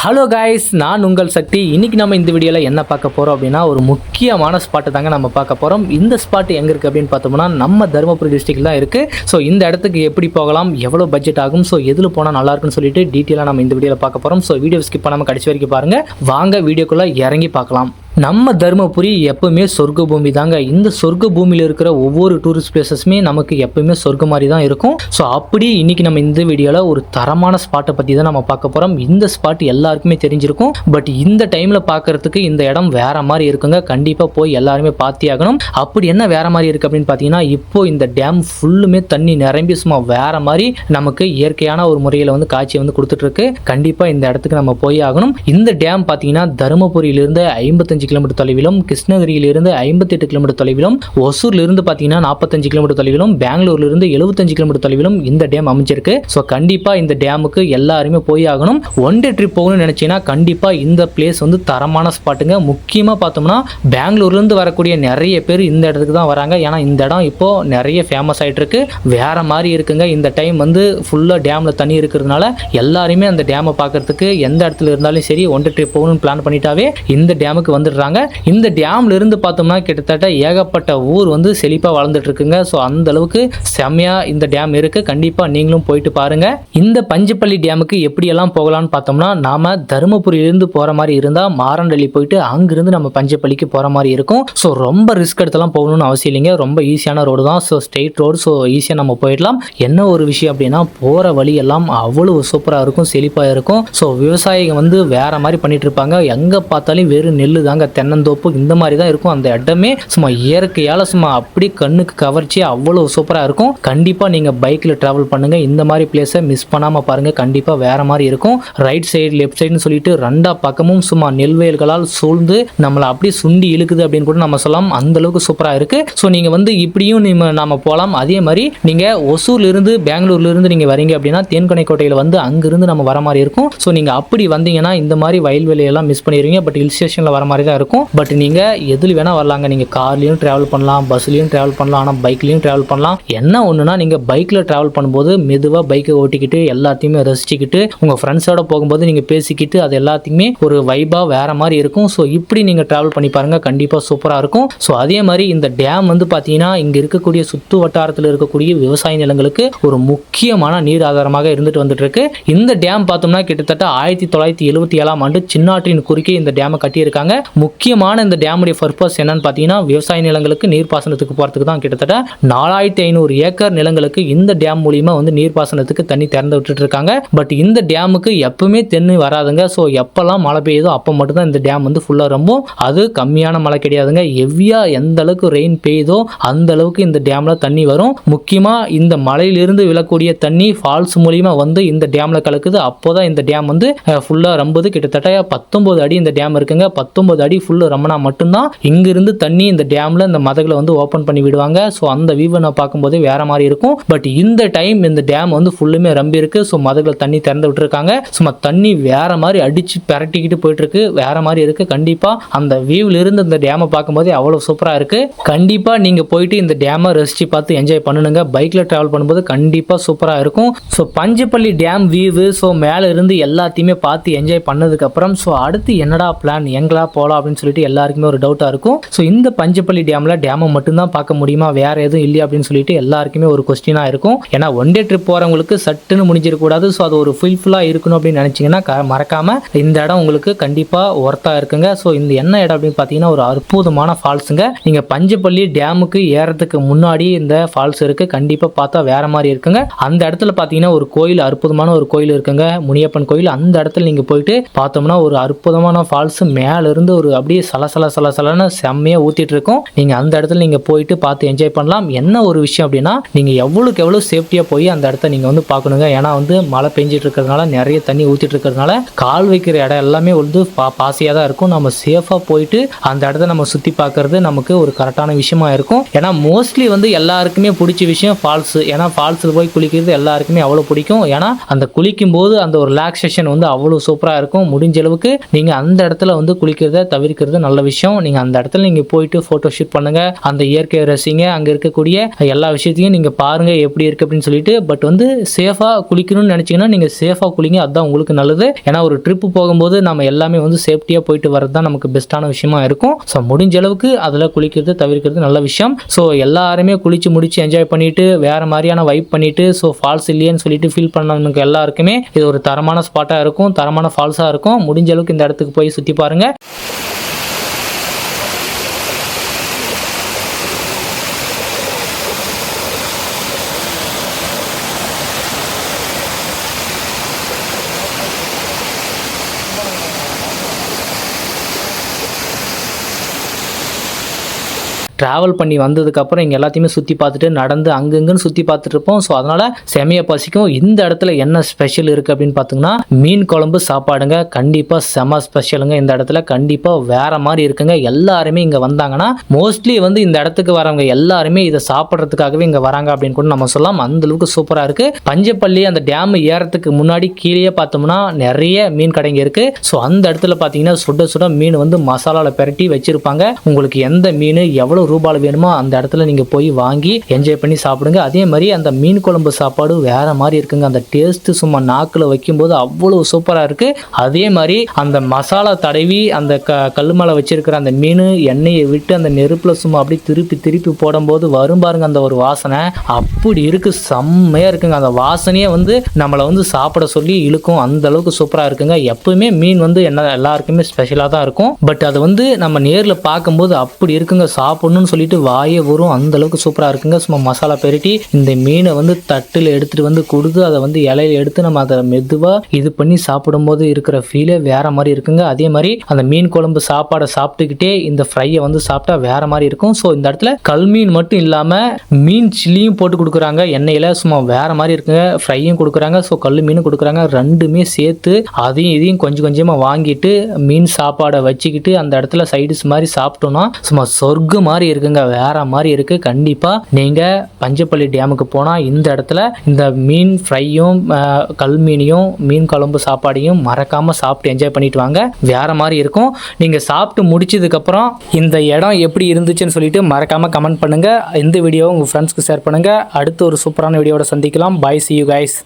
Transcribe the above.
Hello guys நான் உங்கள் சக்தி. இன்றைக்கி நம்ம இந்த வீடியோவில் என்ன பார்க்க போகிறோம் அப்படின்னா ஒரு முக்கியமான ஸ்பாட்டு தாங்க நம்ம பார்க்க போகிறோம் இந்த ஸ்பாட் எங்கே இருக்குது அப்படின்னு பார்த்தோம்னா நம்ம தருமபுரி டிஸ்ட்ரிக்ட் தான் இருக்குது ஸோ இந்த இடத்துக்கு எப்படி போகலாம்? எவ்வளோ பட்ஜெட் ஆகும்? ஸோ எதில் போனால் நல்லா இருக்குன்னு சொல்லிட்டு டீட்டெயிலாக நம்ம இந்த வீடியோவில் பார்க்க போகிறோம் ஸோ வீடியோ ஸ்கிப் பண்ணாமல் கடைசி வரைக்கும் பாருங்கள் வாங்க வீடியோக்குள்ளே இறங்கி பார்க்கலாம். நம்ம தருமபுரி எப்பவுமே சொர்க்க பூமி தாங்க. இந்த சொர்க்க பூமியில் இருக்கிற ஒவ்வொரு டூரிஸ்ட் பிளேசஸுமே நமக்கு எப்பவுமே சொர்க்க மாதிரி தான் இருக்கும். ஸோ அப்படி இன்னைக்கு நம்ம இந்த வீடியோவில் ஒரு தரமான ஸ்பாட்டை பற்றி தான் நம்ம பார்க்க போகிறோம் இந்த ஸ்பாட் எல்லாருக்குமே தெரிஞ்சிருக்கும். பட் இந்த டைமில் பார்க்கறதுக்கு இந்த இடம் வேற மாதிரி இருக்குங்க. கண்டிப்பாக போய் எல்லாருமே பார்த்தே ஆகணும். அப்படி என்ன வேற மாதிரி இருக்குது அப்படின்னு பார்த்தீங்கன்னா இப்போ இந்த டேம் ஃபுல்லுமே தண்ணி நிரம்பி சும்மா வேற மாதிரி நமக்கு இயற்கையான ஒரு முறையில் வந்து காட்சி வந்து கொடுத்துட்டு இருக்கு. கண்டிப்பாக இந்த இடத்துக்கு நம்ம போய் ஆகணும். இந்த டேம் பார்த்தீங்கன்னா தருமபுரியிலிருந்து ஐம்பத்தஞ்சு கிலோமீட்டர் தொலைவிலும் கிருஷ்ணகிரியிலிருந்து ஐம்பத்தெட்டு கிலோமீட்டர் தொலைவிலும் ஒசூர்லேருந்து பார்த்தீங்கன்னா நாற்பத்தஞ்சு கிலோமீட்டர் தொலைவிலும் பெங்களூர்லேருந்து எழுபத்தஞ்சு கிலோமீட்டர் தொலைவிலும் இந்த டேம் அமைஞ்சிருக்கு. ஸோ கண்டிப்பாக இந்த டேமுக்கு எல்லாருமே போய் ஆகணும். ஒன் டே ட்ரிப் போகணும்னு நினச்சிங்கன்னா கண்டிப்பாக இந்த பிளேஸ் வந்து தரமான ஸ்பாட்டுங்க முக்கியமாக பார்த்தோம்னா பெங்களூர்லேருந்து வரக்கூடிய நிறைய பேர் இந்த இடத்துக்கு தான் வராங்க. ஏன்னா இந்த இடம் இப்போ நிறைய ஃபேமஸ் ஆயிட்டு இருக்கு வேற மாதிரி இருக்குங்க. இந்த டைம் வந்து ஃபுல்லாக டேமில் தண்ணி இருக்கிறதுனால எல்லாருமே அந்த டேமை பார்க்கறதுக்கு எந்த இடத்துல இருந்தாலும் சரி ஒன் டே ட்ரிப் போகணும்னு பிளான் பண்ணிட்டாவே இந்த டேமுக்கு வந்துடுறாங்க இந்த டேம்ல இருந்து பார்த்தோம்னா கிட்டத்தட்ட ஏகப்பட்ட ஊர் வந்து செழிப்பாக வளர்ந்துட்டு இருக்குங்க ஸோ அந்த அளவுக்கு செம்மையாக இந்த டேம் இருக்கு. கண்டிப்பாக நீங்களும் போயிட்டு பாருங்க. இந்த பஞ்சப்பள்ளி டேமுக்கு எப்படியெல்லாம் போகலாம்னு பார்த்தோம்னா நாம தருமபுரியிலிருந்து போற மாதிரி இருந்தால் மாரண்டள்ளி போயிட்டு அங்கிருந்து நம்ம பஞ்சப்பள்ளிக்கு போற மாதிரி இருக்கும். ஸோ ரொம்ப ரிஸ்க் எடுத்தெல்லாம் போகணும்னு அவசியம் இல்லைங்க. ரொம்ப ஈஸியான ரோடு தான். ஸோ ஸ்ட்ரெயிட் ரோடு ஸோ ஈஸியாக நம்ம போயிடலாம். என்ன ஒரு விஷயம் அப்படின்னா போகிற வழி எல்லாம் அவ்வளோ சூப்பராக இருக்கும் செழிப்பாக இருக்கும். ஸோ விவசாயிங்க வந்து வேற மாதிரி பண்ணிட்டு இருப்பாங்க எங்கே பார்த்தாலும் வெறும் நெல்லு தாங்க தென்னந்தோப்பு இந்த மாதிரி தான் இருக்கும். அந்த இடமே சும்மா இயற்கையால் சும்மா அப்படி கண்ணுக்கு கவர்ச்சியாக அவ்வளோ சூப்பராக இருக்கும். கண்டிப்பாக நீங்கள் பைக்கில் ட்ராவல் பண்ணுங்கள் இந்த மாதிரி பிளேஸை மிஸ் பண்ணாமல் பாருங்கள் கண்டிப்பாக வேறு மாதிரி இருக்கும். ரைட் சைடு லெஃப்ட் சைடுன்னு சொல்லிட்டு ரெண்டா பக்கமும் சும்மா நெல்வயல்களால் சூழ்ந்து நம்மளை அப்படியே சுண்டி இழுக்குது அப்படின்னு கூட நம்ம சொல்லலாம். அந்த அளவுக்கு சூப்பராக இருக்குது ஸோ நீங்கள் வந்து இப்படியும் நம்ம நாம போகலாம் அதே மாதிரி நீங்கள் ஒசூர்லேருந்து பெங்களூர்லேருந்து நீங்கள் வரீங்க அப்படின்னா தேன்கனைக்கோட்டையில் வந்து அங்கேருந்து நம்ம வர மாதிரி இருக்கும். ஸோ நீங்கள் அப்படி வந்தீங்கன்னா இந்த மாதிரி வயல்வெளியெல்லாம் மிஸ் பண்ணிடுவீங்க. பட் ஹில் ஸ்டேஷனில் வர மாதிரி தான் இருக்கும். பட் நீங்கள் எதில் வேணால் வரலாங்க. நீங்கள் கார்லேயும் ட்ராவல் பண்ணலாம் பஸ்லேயும் ட்ராவல் பண்ணலாம் ஆனால் பைக்லேயும் ட்ராவல் பண்ணலாம். என்ன ஒன்றுனா நீங்கள் பைக்கில் ட்ராவல் பண்ணும்போது மெதுவாக பைக்கை ஓட்டிக்கிட்டு எல்லாத்தையுமே ரசிச்சுக்கிட்டு உங்கள் ஃப்ரெண்ட்ஸோட போகும்போது நீங்கள் பேசிக்கிட்டு அது எல்லாத்தையுமே ஒரு வைபாக வேற மாதிரி இருக்கும். ஸோ இப்படி நீங்கள் ட்ராவல் பண்ணி பாருங்கள் கண்டிப்பாக சூப்பராக இருக்கும். ஸோ அதே மாதிரி இந்த டேம் வந்து பார்த்தீங்கன்னா இங்கே இருக்கக்கூடிய சுற்று வட்டாரத்தில் இருக்கக்கூடிய விவசாய நிலங்களுக்கு ஒரு முக்கியமான நீர் ஆதாரமாக இருந்துட்டு வந்துட்டு இருக்கு இந்த டேம் பார்த்தோம்னா கிட்டத்தட்ட ஆயிரத்தி தொள்ளாயிரத்தி எழுபத்தி ஏழாம் ஆண்டு சின்னாற்றின் குறுக்கே இந்த டேமை கட்டியிருக்காங்க. முக்கியமான இந்த டேமுடைய பர்பஸ் என்னன்னு பார்த்தீங்கன்னா விவசாய நிலங்களுக்கு நீர்ப்பாசனத்துக்கு போகிறதுக்கு தான் கிட்டத்தட்ட நாலாயிரத்தி ஐநூறு ஏக்கர் நிலங்களுக்கு இந்த டேம் மூலியமா வந்து நீர்ப்பாசனத்துக்கு தண்ணி திறந்து விட்டுட்டு இருக்காங்க. பட் இந்த டேமுக்கு எப்பவுமே தென்னு வராதுங்க. ஸோ எப்பெல்லாம் மழை பெய்யுதோ அப்போ மட்டும்தான் இந்த டேம் வந்து ஃபுல்லாக ரொம்பும். அது கம்மியான மழை கிடையாதுங்க. எவ்வியா எந்த அளவுக்கு ரெயின் பெய்யுதோ அந்த அளவுக்கு இந்த டேம்ல தண்ணி வரும். முக்கியமாக இந்த மலையிலிருந்து விழக்கூடிய தண்ணி ஃபால்ஸ் மூலியமா வந்து இந்த டேம்ல கலக்குது. அப்போதான் இந்த டேம் வந்து ஃபுல்லாக ரொம்பது. கிட்டத்தட்ட பத்தொன்பது அடி இந்த டேம் இருக்குங்க. பத்தொன்பது அடி ஃபுல்லு ரமணா மட்டும்தான். இங்கிருந்து தண்ணி இந்த டேமில் இந்த மதகளை வந்து ஓப்பன் பண்ணி விடுவாங்க. ஸோ அந்த வியூவை நான் பார்க்கும்போது வேற மாதிரி இருக்கும். பட் இந்த டைம் இந்த டேம் வந்து ஃபுல்லுமே ரம்பி இருக்கு. ஸோ மதகளை தண்ணி திறந்து விட்டுருக்காங்க. சும்மா தண்ணி வேற மாதிரி அடிச்சு பிரட்டிக்கிட்டு போயிட்டு இருக்கு வேற மாதிரி இருக்கு கண்டிப்பா. அந்த வியூவில் இருந்து இந்த டேமை பார்க்கும்போது அவ்வளோ சூப்பராக இருக்கு. கண்டிப்பா நீங்க போயிட்டு இந்த டேமை ரசிச்சு பார்த்து என்ஜாய் பண்ணுங்க. பைக்ல டிராவல் பண்ணும்போது கண்டிப்பா சூப்பராக இருக்கும். So Panchapalli dam view so மேலே இருந்து எல்லாத்தையுமே பார்த்து என்ஜாய் பண்ணதுக்கு அப்புறம் ஸோ அடுத்து என்னடா பிளான் எங்களா போகலாம் அப்படின்னு சொல்லிட்டு எல்லாருக்குமே ஒரு டவுட்டாக இருக்கும். ஸோ இந்த பஞ்சப்பள்ளி டேமில் டேமை மட்டும்தான் பார்க்க முடியுமா? வேற எதுவும் இல்லையா? அப்படின்னு சொல்லிட்டு எல்லாருக்குமே ஒரு கொஸ்டினாக இருக்கும். ஏன்னா ஒன் டே ட்ரிப் போகிறவங்களுக்கு சட்டுன்னு முடிஞ்சிடக்கூடாது. ஸோ அது ஒரு ஃபுல்ஃபுல்லாக இருக்கணும் அப்படின்னு நினச்சிங்கன்னா மறக்காமல் இந்த இடம் உங்களுக்கு கண்டிப்பாக ஒர்த்தாக இருக்குங்க. ஸோ இந்த என்ன இடம் அப்படின்னு பார்த்தீங்கன்னா ஒரு அற்புதமான ஃபால்ஸுங்க நீங்கள் பஞ்சப்பள்ளி டேமுக்கு ஏறதுக்கு முன்னாடி இந்த ஃபால்ஸ் இருக்குது கண்டிப்பாக பார்த்தா வேற மாதிரி இருக்குங்க. அந்த இடத்துல பார்த்தீங்கன்னா ஒரு கோயில் அற்புதமான ஒரு கோயில் இருக்குங்க. முனியப்பன் கோயில். அந்த இடத்துல நீங்கள் போயிட்டு பார்த்தோம்னா ஒரு அற்புதமான ஃபால்ஸ் மேலேருந்து இருந்து ஒரு அப்படியே சலசல சலசலன்னு செம்மையாக ஊற்றிட்டு இருக்கும் நீங்கள் அந்த இடத்துல நீங்கள் போயிட்டு பார்த்து என்ஜாய் பண்ணலாம். என்ன ஒரு விஷயம் அப்படின்னா நீங்கள் எவ்வளோக்கு எவ்வளோ சேஃப்டியாக போய் அந்த இடத்த நீங்கள் வந்து பார்க்கணுங்க. ஏன்னா வந்து மழை பெஞ்சிட்டு இருக்கிறதுனால நிறைய தண்ணி ஊற்றிட்டு இருக்கிறதுனால கால் வைக்கிற இடம் எல்லாமே வந்து பா பாசியாக தான் இருக்கும். நம்ம சேஃபாக போயிட்டு அந்த இடத்த நம்ம சுற்றி பார்க்கறது நமக்கு ஒரு கரெக்டான விஷயமா இருக்கும். ஏன்னா மோஸ்ட்லி வந்து எல்லாருக்குமே பிடிச்ச விஷயம் ஃபால்ஸ் ஏன்னா ஃபால்ஸில் போய் குளிக்கிறது எல்லாருக்குமே அவ்வளோ பிடிக்கும். ஏன்னா அந்த குளிக்கும் போது அந்த ஒரு ரிலாக்ஸேஷன் வந்து அவ்வளோ சூப்பராக இருக்கும். முடிஞ்ச அளவுக்கு நீங்கள் அந்த இடத்துல வந்து குளிக்கிறத தவிர்க்கிறது நல்ல விஷயம். நீங்கள் அந்த இடத்துல நீங்கள் போயிட்டு ஃபோட்டோ ஷூட் பண்ணுங்கள் அந்த இயற்கையை ரசிங்க அங்கே இருக்கக்கூடிய எல்லா விஷயத்தையும் நீங்கள் பாருங்கள் எப்படி இருக்குது அப்படின்னு சொல்லிட்டு பட் வந்து சேஃபாக குளிக்கணும்னு நினச்சிங்கன்னா நீங்கள் சேஃபாக குளிங்க. அதுதான் உங்களுக்கு நல்லது. ஏன்னா ஒரு ட்ரிப் போகும்போது நம்ம எல்லாமே வந்து சேஃப்டியாக போயிட்டு வர்றது தான் நமக்கு பெஸ்ட்டான விஷயமா இருக்கும். ஸோ முடிஞ்ச அளவுக்கு அதில் குளிக்கிறது தவிர்க்கிறது நல்ல விஷயம். ஸோ எல்லாருமே குளிச்சு முடிச்சு என்ஜாய் பண்ணிட்டு வேற மாதிரியான வைப் பண்ணிட்டு ஸோ ஃபால்ஸ் இல்லையேன்னு சொல்லிட்டு ஃபீல் பண்ணவங்க எல்லாருக்குமே இது ஒரு தரமான ஸ்பாட்டாக இருக்கும். தரமான ஃபால்ஸாக இருக்கும். முடிஞ்ச அளவுக்கு இந்த இடத்துக்கு போய் சுற்றி பாருங்கள் ட்ராவல் பண்ணி வந்ததுக்கப்புறம் இங்கே எல்லாத்தையுமே சுற்றி பார்த்துட்டு நடந்து அங்கங்கன்னு சுற்றி பார்த்துட்டு இருப்போம் ஸோ அதனால் செமையை பசிக்கும். இந்த இடத்துல என்ன ஸ்பெஷல் இருக்குது அப்படின்னு பார்த்தீங்கன்னா மீன் குழம்பு சாப்பாடுங்க. கண்டிப்பாக செம ஸ்பெஷலுங்க இந்த இடத்துல கண்டிப்பாக வேற மாதிரி இருக்குங்க. எல்லாருமே இங்கே வந்தாங்கன்னா மோஸ்ட்லி வந்து இந்த இடத்துக்கு வரவங்க எல்லாருமே இதை சாப்பிட்றதுக்காகவே இங்கே வராங்க அப்படின்னு கூட நம்ம சொல்லலாம். அந்த அளவுக்கு சூப்பராக இருக்குது பஞ்சப்பள்ளி அந்த டேம் ஏறத்துக்கு முன்னாடி கீழே பார்த்தோம்னா நிறைய மீன் கடைங்க இருக்குது ஸோ அந்த இடத்துல பார்த்தீங்கன்னா சுட சுட மீன் வந்து மசாலாவில் பெரட்டி வச்சிருப்பாங்க. உங்களுக்கு எந்த மீன் எவ்வளோ ரூபாயில் வேணுமோ? அந்த இடத்துல நீங்கள் போய் வாங்கி என்ஜாய் பண்ணி சாப்பிடுங்க. அதே மாதிரி அந்த மீன் குழம்பு சாப்பாடு வேற மாதிரி இருக்குங்க. அந்த டேஸ்ட் சும்மா நாக்கில் வைக்கும்போது அவ்வளோ சூப்பராக இருக்கு. அதே மாதிரி அந்த மசாலா தடவி அந்த க கல் மேலே வச்சிருக்கிற அந்த மீன் எண்ணெயை விட்டு அந்த நெருப்பில் சும்மா அப்படியே திருப்பி திருப்பி போடும்போது வரும் பாருங்க அந்த ஒரு வாசனை. அப்படி இருக்கு. செம்மையாக இருக்குங்க. அந்த வாசனையே வந்து நம்மளை வந்து சாப்பிட சொல்லி இழுக்கும். அந்த அளவுக்கு சூப்பராக இருக்குங்க. எப்பவுமே மீன் வந்து என்ன எல்லாருக்குமே ஸ்பெஷலாக தான் இருக்கும். பட் அது வந்து நம்ம நேரில் பார்க்கும்போது அப்படி இருக்குங்க. சாப்பிடணும்னு சொல்லிட்டு வாயே வரும். அந்த அளவுக்கு சூப்பராக இருக்குங்க. சும்மா மசாலா பெருட்டி இந்த மீனை வந்து தட்டில் எடுத்துகிட்டு வந்து கொடுத்து அதை வந்து இலையில எடுத்து நம்ம அதை மெதுவாக இது பண்ணி சாப்பிடும்போது இருக்கிற ஃபீலே வேற மாதிரி இருக்குங்க. அதே மாதிரி அந்த மீன் குழம்பு சாப்பாடை சாப்பிட்டுக்கிட்டே இந்த ஃப்ரையை வந்து சாப்பிட்டா வேற மாதிரி இருக்கும். ஸோ இந்த இடத்துல கல் மீன் மட்டும் இல்லாமல் மீன் சில்லியும் போட்டு கொடுக்குறாங்க. எண்ணெயில் சும்மா வேற மாதிரி இருக்குங்க. ஃப்ரையும் கொடுக்குறாங்க. ஸோ கல் மீனும் கொடுக்குறாங்க. ரெண்டுமே சேர்த்து அதையும் இதையும் கொஞ்சம் கொஞ்சமாக வாங்கிட்டு மீன் சாப்பாடை வச்சுக்கிட்டு அந்த இடத்துல சைடிஸ் மாதிரி சாப்பிட்டோம்னா சும்மா சொர்க்கு மாதிரி இருக்குங்க வேற மாதிரி இருக்கு. கண்டிப்பாக நீங்கள் பஞ்சப்பள்ளி டேமுக்கு போனால் இந்த இடத்துல இந்த மீன் ஃப்ரையும் கல் மீனையும் மீன் குழம்பு சாப்பாடையும் மறக்காமல் சாப்பிட்டு என்ஜாய் பண்ணிட்டு வாங்க. வேற மாதிரி இருக்கும். நீங்கள் சாப்பிட்டு முடிச்சதுக்கப்புறம் இந்த இடம் எப்படி இருந்துச்சுன்னு சொல்லிட்டு மறக்காமல் கமெண்ட் பண்ணுங்கள் இந்த வீடியோ உங்கள் ஃப்ரெண்ட்ஸ்க்கு ஷேர் பண்ணுங்கள் அடுத்து ஒரு சூப்பரான வீடியோட சந்திக்கலாம். பாய் சி யூ கைஸ்